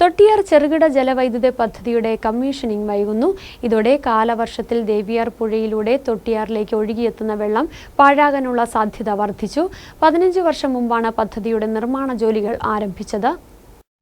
തൊട്ടിയാർ ചെറുകിട ജലവൈദ്യുത പദ്ധതിയുടെ കമ്മീഷനിംഗ് വൈകുന്നു. ഇതോടെ കാലവർഷത്തിൽ ദേവിയാർ പുഴയിലൂടെ തൊട്ടിയാറിലേക്ക് ഒഴുകിയെത്തുന്ന വെള്ളം പാഴാകാനുള്ള സാധ്യത വർദ്ധിച്ചു. പതിനഞ്ച് വർഷം മുമ്പാണ് പദ്ധതിയുടെ നിർമ്മാണ ജോലികൾ ആരംഭിച്ചത്.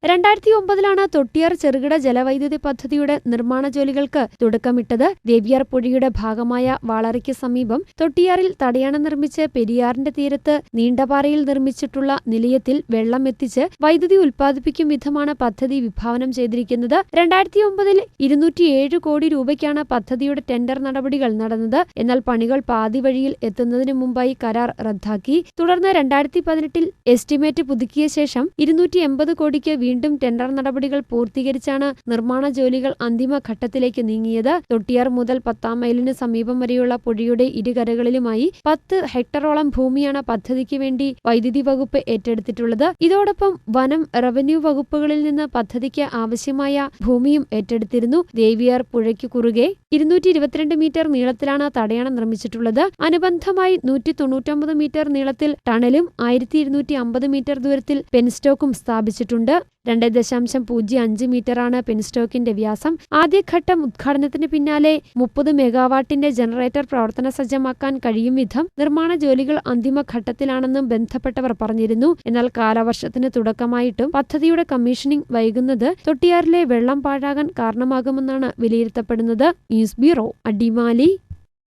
രണ്ടായിരത്തി ഒമ്പതിലാണ് തൊട്ടിയാർ ചെറുകിട ജലവൈദ്യുതി പദ്ധതിയുടെ നിർമ്മാണ ജോലികൾക്ക് തുടക്കമിട്ടത്. ദേവിയാർ പുഴയുടെ ഭാഗമായ വാളറയ്ക്ക് സമീപം തൊട്ടിയാറിൽ തടയണ നിർമ്മിച്ച് പെരിയാറിന്റെ തീരത്ത് നീണ്ടപാറയിൽ നിർമ്മിച്ചിട്ടുള്ള നിലയത്തിൽ വെള്ളം എത്തിച്ച് വൈദ്യുതി ഉൽപ്പാദിപ്പിക്കും വിധമാണ് പദ്ധതി വിഭാവനം ചെയ്തിരിക്കുന്നത്. രണ്ടായിരത്തി ഒമ്പതിൽ ഇരുന്നൂറ്റിയേഴ് കോടി രൂപയ്ക്കാണ് പദ്ധതിയുടെ ടെൻഡർ നടപടികൾ നടന്നത്. എന്നാൽ പണികൾ പാതി വഴിയിൽ എത്തുന്നതിന് മുമ്പായി കരാർ റദ്ദാക്കി. തുടർന്ന് രണ്ടായിരത്തി പതിനെട്ടിൽ എസ്റ്റിമേറ്റ് പുതുക്കിയ ശേഷം ഇരുന്നൂറ്റി കോടിക്ക് വീണ്ടും ടെൻഡർ നടപടികൾ പൂർത്തീകരിച്ചാണ് നിർമ്മാണ ജോലികൾ അന്തിമഘട്ടത്തിലേക്ക് നീങ്ങിയത്. തൊട്ടിയാർ മുതൽ പത്താം മൈലിന് സമീപം വരെയുള്ള പുഴയുടെ ഇരുകരകളിലുമായി പത്ത് ഹെക്ടറോളം ഭൂമിയാണ് പദ്ധതിക്ക് വേണ്ടി വൈദ്യുതി വകുപ്പ് ഏറ്റെടുത്തിട്ടുള്ളത്. ഇതോടൊപ്പം വനം റവന്യൂ വകുപ്പുകളിൽ നിന്ന് പദ്ധതിക്ക് ആവശ്യമായ ഭൂമിയും ഏറ്റെടുത്തിരുന്നു. ദേവിയാർ പുഴയ്ക്ക് കുറുകെ ഇരുന്നൂറ്റി ഇരുപത്തിരണ്ട് മീറ്റർ നീളത്തിലാണ് തടയണം നിർമ്മിച്ചിട്ടുള്ളത്. അനുബന്ധമായി നൂറ്റി തൊണ്ണൂറ്റൊമ്പത് മീറ്റർ നീളത്തിൽ ടണലും ആയിരത്തി ഇരുന്നൂറ്റി അമ്പത് മീറ്റർ ദൂരത്തിൽ പെൻസ്റ്റോക്കും സ്ഥാപിച്ചിട്ടുണ്ട്. രണ്ട് ദശാംശം പൂജ്യം അഞ്ച് മീറ്ററാണ് പെൻസ്റ്റോക്കിന്റെ വ്യാസം. ആദ്യഘട്ടം ഉദ്ഘാടനത്തിന് പിന്നാലെ മുപ്പത് മെഗാവാട്ടിന്റെ ജനറേറ്റർ പ്രവർത്തന സജ്ജമാക്കാൻ കഴിയും വിധം നിർമ്മാണ ജോലികൾ അന്തിമഘട്ടത്തിലാണെന്നും ബന്ധപ്പെട്ടവർ പറഞ്ഞിരുന്നു. എന്നാൽ കാലവർഷത്തിന് തുടക്കമായിട്ടും പദ്ധതിയുടെ കമ്മീഷനിംഗ് വൈകുന്നത് തൊട്ടിയാറിലെ വെള്ളം പാഴാകാൻ കാരണമാകുമെന്നാണ് വിലയിരുത്തപ്പെടുന്നത്. News bureau Adimali.